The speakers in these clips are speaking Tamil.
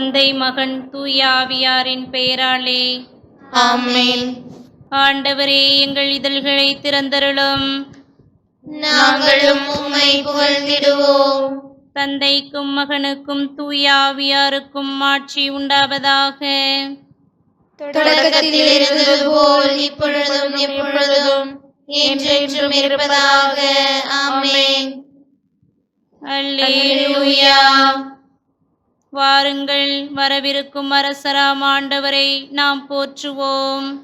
தந்தை மகன் தூய ஆவியாரின் பெயராலே. ஆமென். ஆண்டவரே எங்கள் இதழ்களை திறந்தருளும். நாங்களும் உம்மை புகழ்ந்திடுவோம். தந்தைக்கும் மகனுக்கும் தூய ஆவியாருக்கும் ஆட்சி உண்டாவதாக. தொடக்கத்தில் இருந்தது போல் இப்பொழுதும் எப்பொழுதும் என்றென்றும் இருப்பதாக. ஆமென். அல்லேலூயா. வாருங்கள் வரவிருக்கும் அரசராம் ஆண்டவரை நாம் போற்றுவோம்.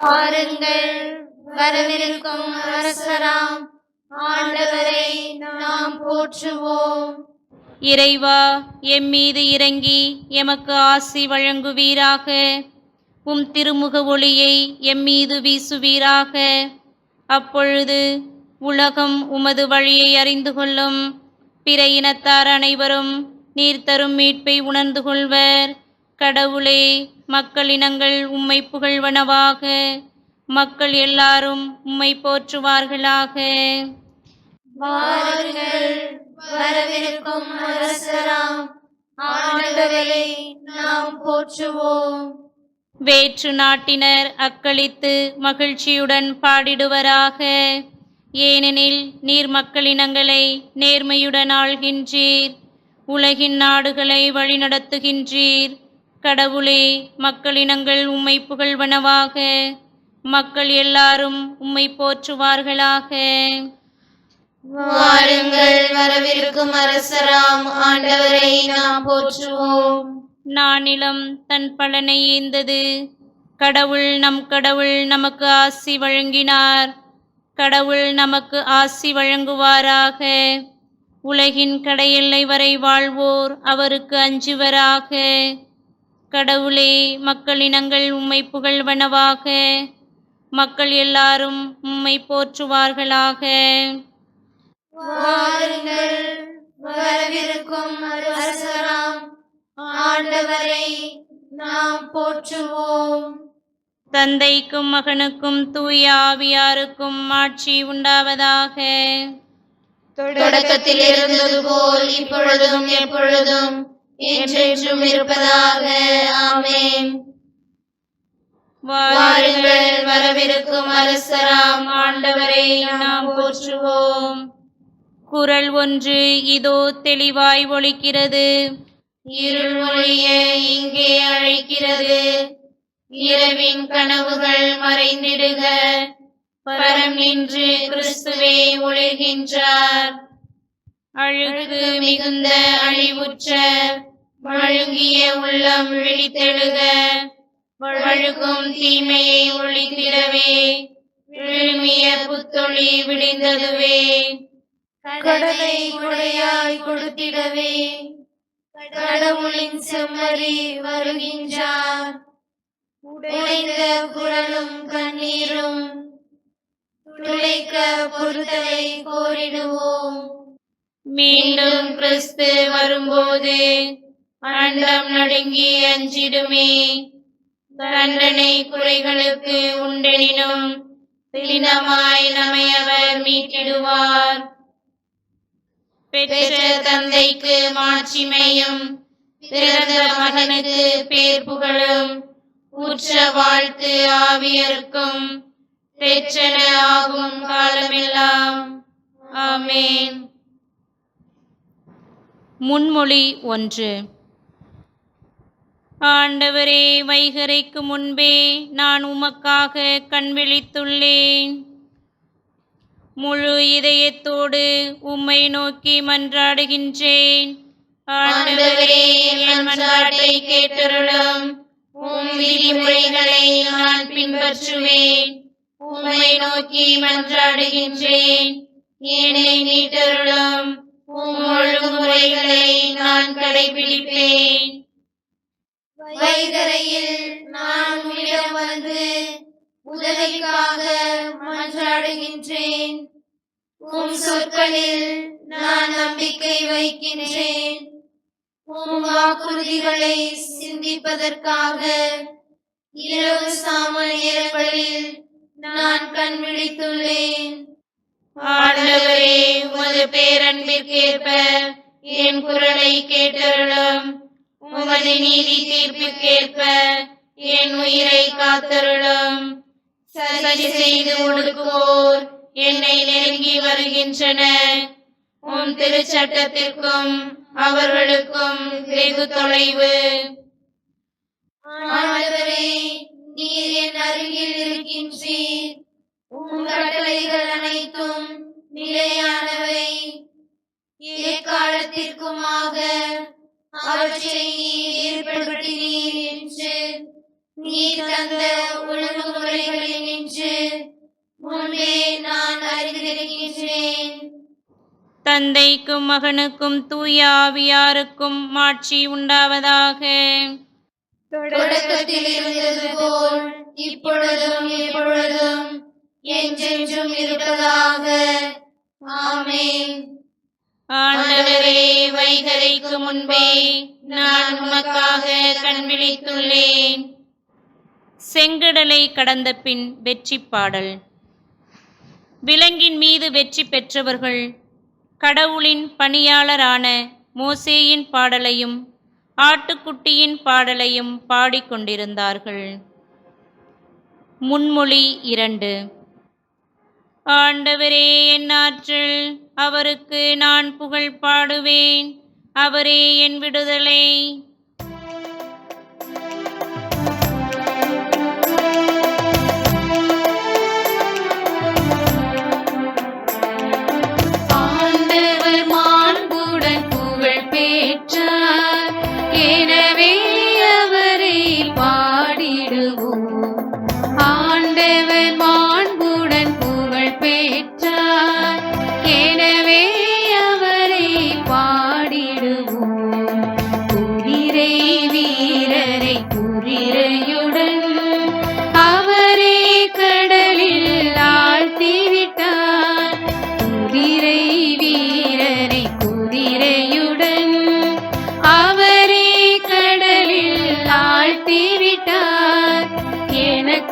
வாருங்கள் வரவிருக்கும் அரசராம் ஆண்டவரை நாம் போற்றுவோம். இறைவா எம்மீது இறங்கி எமக்கு ஆசி வழங்குவீராக. உம் திருமுக ஒளியை எம்மீது வீசுவீராக. அப்பொழுது உலகம் உமது வழியை அறிந்து கொள்ளும். பிற இனத்தார் அனைவரும் நீர் தரும் மீட்பை உணர்ந்து கொள்வர். கடவுளே மக்களினங்கள் உம்மை புகழ்வனவாக. மக்கள் எல்லாரும் உம்மை போற்றுவார்களாக. வாருங்கள் வரவிருக்கும் அரசராம். ஆண்டவரை நாம் போற்றுவோம். வேற்று நாட்டினர் அக்களித்து மகிழ்ச்சியுடன் பாடிடுவராக. ஏனெனில் நீர் மக்களினங்களை நேர்மையுடன் ஆள்கின்றீர். உலகின் நாடுகளை வழிநடத்துகின்றீர். கடவுளே மக்களினங்கள் உம்மை புகழ்வனவாக. மக்கள் எல்லாரும் உம்மை போற்றுவார்களாக. வாருங்கள் வரவிருக்கும் அரசராம் ஆண்டவரை நாம் போற்றுவோம். நானிலம் தன் பலனை ஈந்தது கடவுள் நம் கடவுள் நமக்கு ஆசி வழங்கினார். கடவுள் நமக்கு ஆசி வழங்குவாராக. உலகின் கடையெல்லை வரை வாழ்வோர் அவருக்கு அஞ்சுவராக. கடவுளே மக்களினங்கள் உம்மை புகழ்வனவாக. மக்கள் எல்லாரும் உம்மை போற்றுவார்களாக. வாருங்கள் வரவிருக்கும் அரசராம் ஆண்டவரை நாம் போற்றுவோம். தந்தைக்கும் மகனுக்கும் தூய ஆவியாருக்கும் ஆட்சி உண்டாவதாக. தொடக்கத்தில் இருந்தது போல் இப்பொழுதும் எப்பொழுதும் என்றென்றும் இருப்பதாக. ஆமேன். வாருங்கள் வரவிருக்கும் அரசராம் ஆண்டவரை நாம் போற்றுவோம். குரல் ஒன்று இதோ தெளிவாய் ஒழிக்கிறது இருள் ஒளிய இங்கே அழைக்கிறது. இரவின் கனவுகள் மறைந்திடுக. பரம் நின்று கிறிஸ்துவே ஒளிர்கின்றார். அழுகு மிகுந்த அழிவுற்ற வழுங்கிய உள்ளம் விழித்தெழுக. வழுகும் தீமையை ஒழித்திடவே விழுமிய புத்தொளி விடிந்ததுவே. கடலை கொடையாய் கொடுத்திடவே கடவுளின் செம்மறி வருகின்றார். உடைந்த குரலும் கண்ணீரும் துளைக்க பொறுத்தலை கோரிடுவோம். மீண்டும் கிறிஸ்து வரும்போது அண்டம் நடுங்கி அஞ்சிடுமே. தண்டனை குறைகளுக்கு உண்டெனினும் தினமாய் நம்மை அவர் மீட்டிடுவார். பெற்ற தந்தைக்கு மாட்சிமையும் பிறந்த மகனுக்கு பேர் புகழும் உற்ற வாழ்த்து ஆவியருக்கும் பெற்றன ஆகும் காலமெல்லாம். ஆமேன். முன்மொழி ஒன்று. ஆண்டவரே வைகரைக்கு முன்பே நான் உமக்காக கண்விழித்துள்ளேன். முழு இதயத்தோடு உம்மை நோக்கி மன்றாடுகின்றேன். ஆண்டவரே மன்றாட்டை கேட்டருளும். உம் விதிமுறைகளை நான் பின்பற்றுவேன். உம்மை நோக்கி மன்றாடுகின்றேன். என்னை மீட்டருளும் உம் ஒழுங்குமுறைகளை நான் கடைபிடிப்பேன். வைகரையில் நான் உம்மிடம் வந்து உதவிக்காக மன்றாடுகின்றேன். உம் சொற்களில் நான் நம்பிக்கை வைக்கின்றேன். உம் வாக்குறுதிகளை சிந்திப்பதற்காக இரவு சாம நேரங்களில் நான் கண் விழித்துள்ளேன். ஆண்டவரே உமது பேரன்பிற்கேற்ப என் குரலை கேட்டருளும். உமது நீதி தீர்ப்பிற்கேற்ப என் உயிரை காத்தருளும். சரி செய்து ஒடுக்குவோர் என்னை நெருங்கி வருகின்றனர் உம் திருச்சட்டத்திற்கும் அவர்களுக்கும் வெகு தொலைவு. ஆண்டவரே நீர் என் அருகில் இருக்கின்றீர். உம் கட்டளைகள் அனைத்தும் நிலையானவை. எக்காலத்திற்குமாக அவற்றை நீர் ஏற்படுத்தினீர் என்று நீர் தந்த ஒழுங்குமுறைகளில் நின்று முன்பே நான் அறிந்திருக்கின்றேன். தந்தைக்கும் மகனுக்கும் தூய ஆவியாருக்கும் மாட்சி உண்டாவதாக. தொடக்கத்தில் இருந்தது போல் இப்பொழுதும் எப்பொழுதும் என்றென்றும் இருப்பதாக. ஆமென். ஆண்டவரே வைகரைக்கு முன்பே நான் உமக்காக கண்விழித்துள்ளேன் செங்கடலை கடந்த பின் வெற்றி பாடல். விலங்கின் மீது வெற்றி பெற்றவர்கள் கடவுளின் பணியாளரான மோசேயின் பாடலையும் ஆட்டுக்குட்டியின் பாடலையும் பாடிக்கொண்டிருந்தார்கள். முன்மொழி இரண்டு. ஆண்டவரே என் ஆற்றல் அவருக்கு நான் புகழ் பாடுவேன். அவரே என் விடுதலை.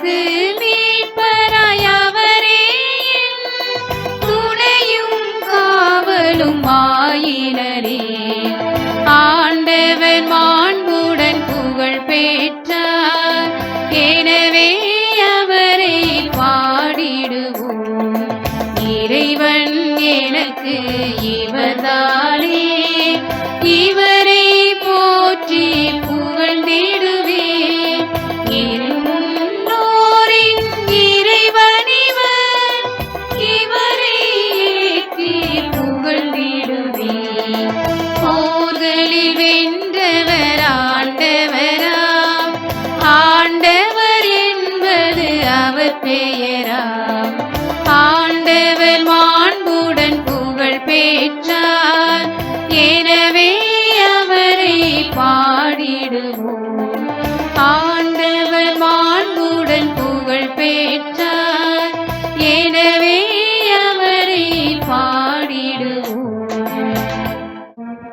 Hare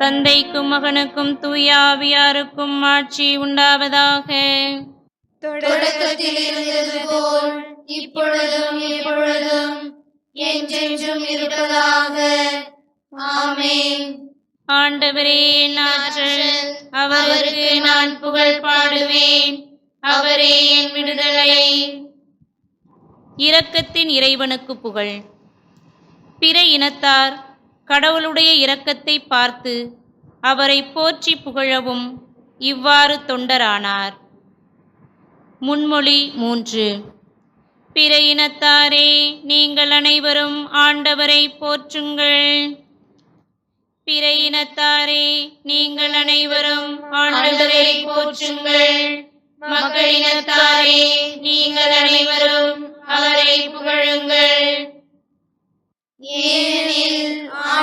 தந்தைக்கும் மகனுக்கும் தூய ஆவியாருக்கும் ஆட்சி உண்டாவதாக. தொடக்கத்தில் இருந்தது போல் இப்பொழுதும் எப்பொழுதும் என்றென்றும் இருப்பதாக. ஆமென். ஆண்டவரே என் ஆற்றல் அவருக்கு நான் புகழ் பாடுவேன். அவரே என் விடுதலை. இரக்கத்தின் இறைவனுக்கு புகழ். பிற இனத்தார் கடவுளுடைய இரக்கத்தை பார்த்து அவரை போற்றி புகழவும் இவ்வாறு தொண்டரானார். முன்மொழி மூன்று. பிற இனத்தாரே நீங்கள் அனைவரும் ஆண்டவரை போற்றுங்கள். பிற இனத்தாரே நீங்கள் அனைவரும் ஆண்டவரை போற்றுங்கள். மக்கள் இனத்தாரே நீங்கள் அனைவரும் அவரை புகழுங்கள். ஏனெனில்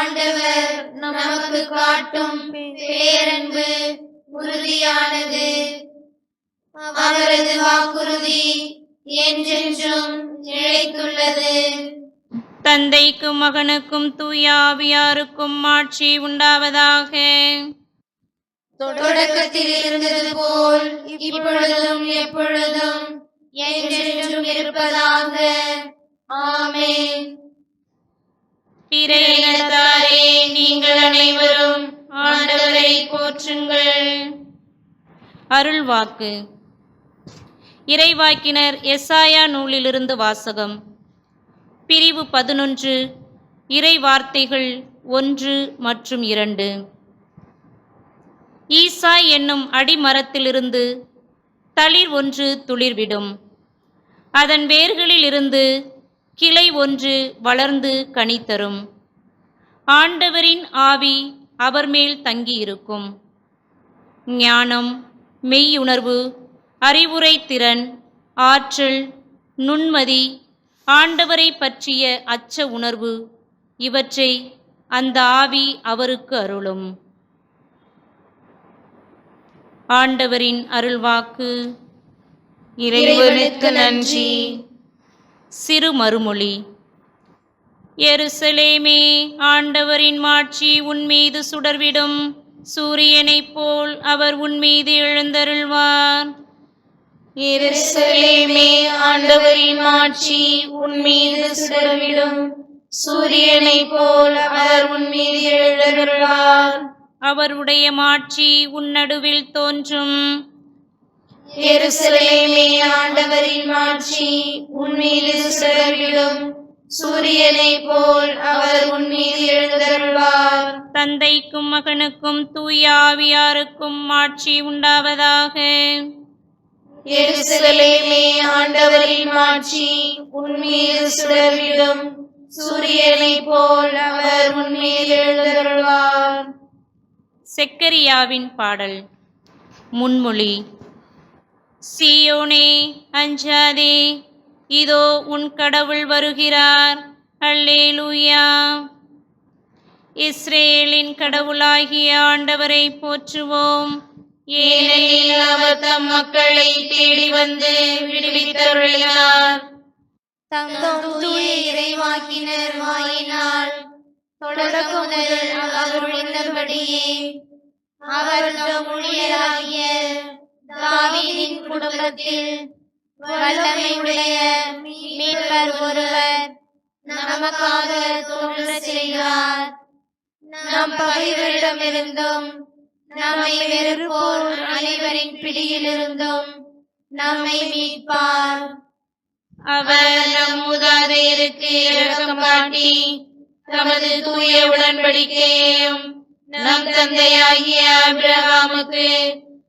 ஆண்டவர் நமக்கு காட்டும் பேரன்பு உறுதியானது. அவரது வாக்குறுதி என்றென்றும் நிலைத்துள்ளது. தந்தைக்கும் மகனுக்கும் தூய ஆவியாருக்கும் ஆட்சி உண்டாவதாக. தொடக்கத்தில் இருந்தது போல் இப்பொழுதும் எப்பொழுதும் என்றென்றும் இருப்பதாக. ஆமென். பிற இனத்தாரே நீங்கள் அனைவரும் ஆண்டவரை போற்றுங்கள். அருள்வாக்கு. இறைவாக்கினர் எசாயா நூலிலிருந்து வாசகம். பிரிவு பதினொன்று இறை வார்த்தைகள் ஒன்று மற்றும் இரண்டு. ஈசா என்னும் அடிமரத்திலிருந்து தளிர் ஒன்று துளிர்விடும். அதன் வேர்களிலிருந்து கிளை ஒன்று வளர்ந்து கனித்தரும் ஆண்டவரின் ஆவி அவர் மேல் தங்கியிருக்கும். ஞானம் மெய்யுணர்வு அறிவுரை திறன் ஆற்றல் நுண்மதி ஆண்டவரை பற்றிய அச்ச உணர்வு இவற்றை அந்த ஆவி அவருக்கு அருளும். ஆண்டவரின் அருள்வாக்கு. இறைவனுக்கு நன்றி. சிறு மறுமொழி. எருசலேமே ஆண்டவரின் மாட்சி உன்மீது சுடர்விடும். சூரியனைப் போல் அவர் உன்மீது எழுந்தருள்வார். எருசலேமே ஆண்டவரின் மாட்சி உன் மீது சுடர்விடும். சூரியனை போல் அவர் உன் மீது எழுந்தருள்வார். அவருடைய மாட்சி உன் நடுவில் தோன்றும். எருசலேமே ஆண்டவரின் மாட்சி உன் மீது சுடர்விடும். சூரியனை போல் அவர் உன் மீது எழுந்தருள்வார். தந்தைக்கும் மகனுக்கும் தூய ஆவியாருக்கும் மாட்சி உண்டாவதாக. எருசலேமே ஆண்டவரின் மாட்சி உன் மீது சுடர்விடும். சூரியனை போல் அவர் உன் மீது எழுந்தருள்வார். செக்கரியாவின் பாடல் முன்மொழி. சீயோனே அஞ்சாதே இதோ உன் கடவுள் வருகிறார். அல்லேலூயா. இஸ்ரேலின் கடவுளாகிய ஆண்டவரை போற்றுவோம். ஏனெனில் அவர் தம் மக்களை தேடி வந்து விடுவித்தருளினார். தம் தூய இறைவாக்கினர் வாயினால் தொடக்கம் முதல் அவர் உணர்ந்தபடியே அவர் தம் ஊழியராகிய தாவீதின் குடும்பத்தில் வல்லமையுடைய மீட்பர் ஒருவர் நமக்காக தோன்ற செய்கிறார். நம் பகைவரிடமிருந்தும் நம்மை வெறுப்போர் அனைவரின் பிடியிலிருந்தும் நம்மை மீட்பார். அவர் நம் மூதாதையருக்கு இரக்கம் காட்டி தமது தூய உடன்படிக்கையையும் நம் தந்தையாகிய அபிரகாமுக்கு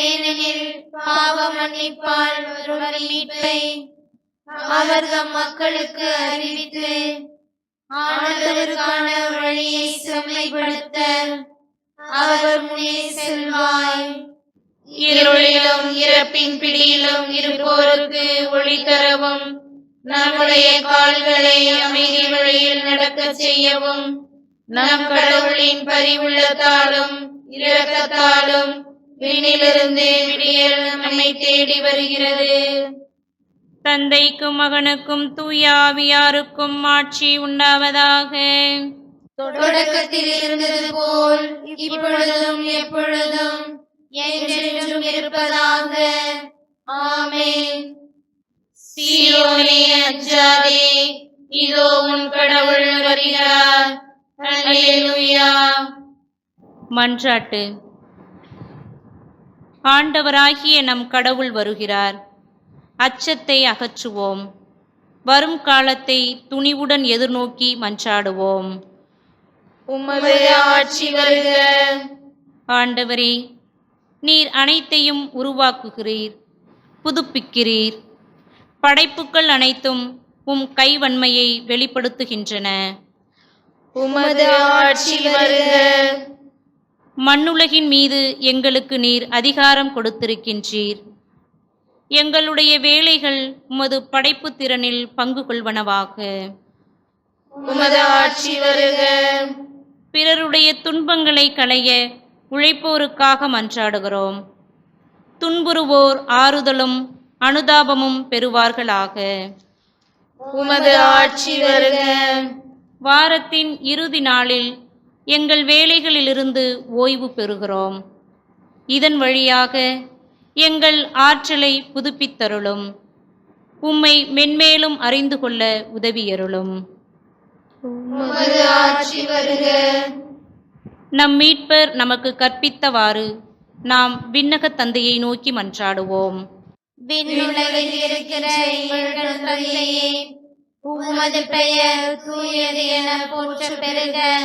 ஏனெனில் பாவ மன்னிப்பால் ஒருவர் மீட்பை அவர் தம் மக்களுக்கு அறிவித்து ஆண்டவருக்கான வழியை செம்மைப்படுத்த அவர் முன்னே செல்வாய். இருளிலும் இறப்பின் பிடியிலும் இருப்போருக்கு ஒளி தரவும் நம்முடைய கால்களை அமைதி வழியில் நடக்கச் செய்யவும் நம் கடவுளின் பரிவுள்ளத்தாலும் இரக்கத்தாலும் விண்ணிலிருந்து விடியல் நம்மை தேடி வருகிறது. தந்தைக்கும் மகனுக்கும் தூய ஆவியாருக்கும் ஆட்சி உண்டாவதாக. தொடக்கத்தில் இருந்தது போல் இப்பொழுதும் எப்பொழுதும் என்றென்றும் இருப்பதாக. ஆமென். சீயோனே அஞ்சாதே இதோ உன் கடவுள் வருகிறார். மன்றாட்டு. ஆண்டவராகிய நம் கடவுள் வருகிறார். அச்சத்தை அகற்றுவோம். வரும் காலத்தை துணிவுடன் எதிர்நோக்கி மன்றாடுவோம். உமது ஆட்சி வருக. ஆண்டவரே நீர் அனைத்தையும் உருவாக்குகிறீர். புதுப்பிக்கிறீர். படைப்புக்கள் அனைத்தும் உம் கைவன்மையை வெளிப்படுத்துகின்றன. உமது ஆட்சி வருக. மண்ணுலகின் மீது எங்களுக்கு நீர் அதிகாரம் கொடுத்திருக்கின்றீர். எங்களுடைய வேலைகள் உமது படைப்பு திறனில் பங்கு கொள்வனவாக. உமது ஆட்சி வருக. பிறருடைய துன்பங்களை களைய உழைப்போருக்காக மன்றாடுகிறோம். துன்புறுவோர் ஆறுதலும் அனுதாபமும் பெறுவார்களாக. உமது ஆட்சி வருக. வாரத்தின் இறுதி நாளில் எங்கள் வேலைகளிலிருந்து ஓய்வு பெறுகிறோம். இதன் வழியாக எங்கள் ஆற்றலை புதுப்பித்தருளும். உம்மை மென்மேலும் அறிந்து கொள்ள உதவியருளும். நம் மீட்பர் நமக்கு கற்பித்தவாறு நாம் விண்ணகத் தந்தையை நோக்கி மன்றாடுவோம். உமது பெயர் தூயது என போற்ற பெருக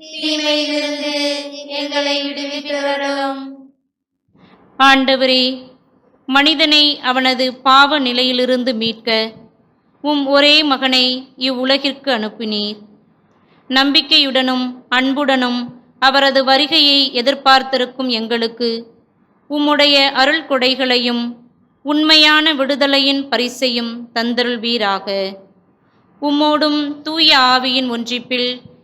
தீமையிலிருந்து எங்களை விடுவித்தவரும் ஆண்டவரே மனிதனை அவனது பாவ நிலையிலிருந்து மீட்க உம் ஒரே மகனை இவ்வுலகிற்கு அனுப்பினீர். நம்பிக்கையுடனும் அன்புடனும் அவரது வருகையை எதிர்பார்த்திருக்கும் எங்களுக்கு உம்முடைய அருள் கொடைகளையும் உண்மையான விடுதலையின் பரிசையும் தந்தருள்வீராக. உம்மோடும் தூய ஆவியின் ஒன்றிப்பில்